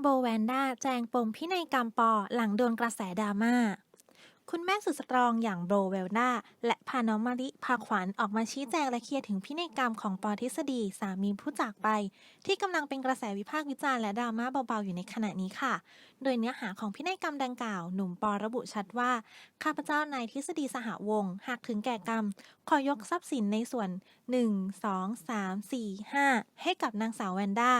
โบแวนด้าแจงปมพินัยกรรมปอหลังโดนกระแสดราม่า คุณแม่สุดสตรองอย่างโบเวลด้าและพาน้องมาริพาขวัญออกมาชี้แจงและเคลียร์ถึงพินัยกรรมของปอทฤษฎีสามีผู้จากไป ที่กำลังเป็นกระแสวิพากษ์วิจารณ์และดราม่าเบาๆอยู่ในขณะนี้ค่ะ โดยเนื้อหาของพินัยกรรมดังกล่าว หนุ่มปอระบุชัดว่า ข้าพเจ้านายทฤษฎีสหวงศ์หากถึงแก่กรรม ขอยกทรัพย์สินในส่วน 1 2 3 4 5 ให้กับนางสาวแวนด้า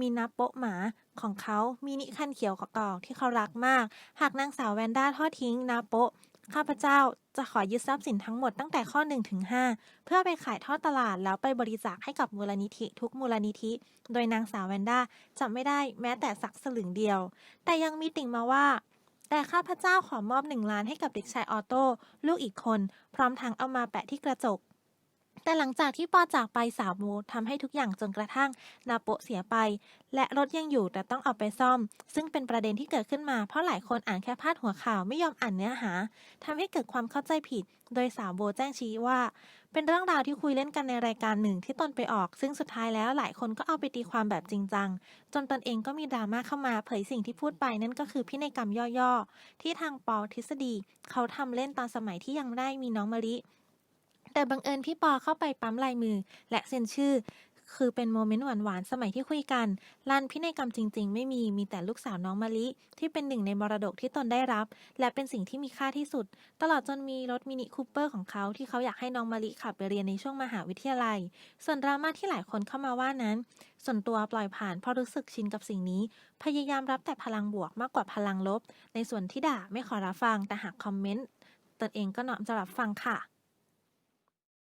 มีนับโป๊ะหมา ของเขามีนิคันเขียวกอกที่เขารักมาก หากนางสาวแวนด้าทอดทิ้งนาโปะข้าพเจ้าจะขอยึดทรัพย์สินทั้งหมดตั้งแต่ข้อ1ถึง5เพื่อไปขายทอดตลาดแล้วไปบริจาคให้กับมูลนิธิทุกมูลนิธิ โดยนางสาวแวนด้าจะไม่ได้แม้แต่สักสลึงเดียว แต่ยังมีติ่งมาว่า แต่ข้าพเจ้าขอมอบหนึ่งล้านให้กับเด็กชายออโต้ลูกอีกคน พร้อมทั้งเอามาแปะที่กระจก แต่หลังจากที่ปอจากไปสาวโมทำให้ทุกอย่างจนกระทั่งนาโปะเสียไป และรถยังอยู่แต่ต้องเอาไปซ่อม ซึ่งเป็นประเด็นที่เกิดขึ้นมาเพราะหลายคนอ่านแค่พาดหัวข่าวไม่ยอมอ่านเนื้อหาทำให้เกิดความเข้าใจผิด โดยสาวโบแจ้งชี้ว่า เป็นเรื่องราวที่คุยเล่นกันในรายการหนึ่งที่ตนไปออก ซึ่งสุดท้ายแล้วหลายคนก็เอาไปตีความแบบจริงจังจนตนเองก็มีดราม่าเข้ามาเผยสิ่งที่พูดไปนั่นก็คือพินัยกรรมย่อๆที่ทางปอทฤษฎี เขาทำเล่นตอนสมัยที่ยังไม่ได้มีน้องมะลิ แต่บังเอิญพี่ปอเข้าไปปั๊มลายมือ และเซ็นชื่อ คือเป็นโมเมนต์หวานๆ สมัยที่คุยกันลานพินัยกรรมจริงๆ ไม่มีมีแต่ลูกสาวน้องมะลิ ที่เป็นหนึ่งในมรดกที่ตนได้รับ และเป็นสิ่งที่มีค่าที่สุด ตลอดจนมีรถมินิคูเปอร์ของเขาที่เขาอยากให้น้องมะลิขับไปเรียนในช่วงมหาวิทยาลัย ส่วนดราม่าที่หลายคนเข้ามาว่านั้น ส่วนตัวปล่อยผ่านเพราะรู้สึกชินกับสิ่งนี้ พยายามรับแต่พลังบวกมากกว่าพลังลบ ในส่วนที่ด่าไม่ขอรับฟังแต่หากคอมเมนต์ตนเองก็น้อมจะรับฟังค่ะ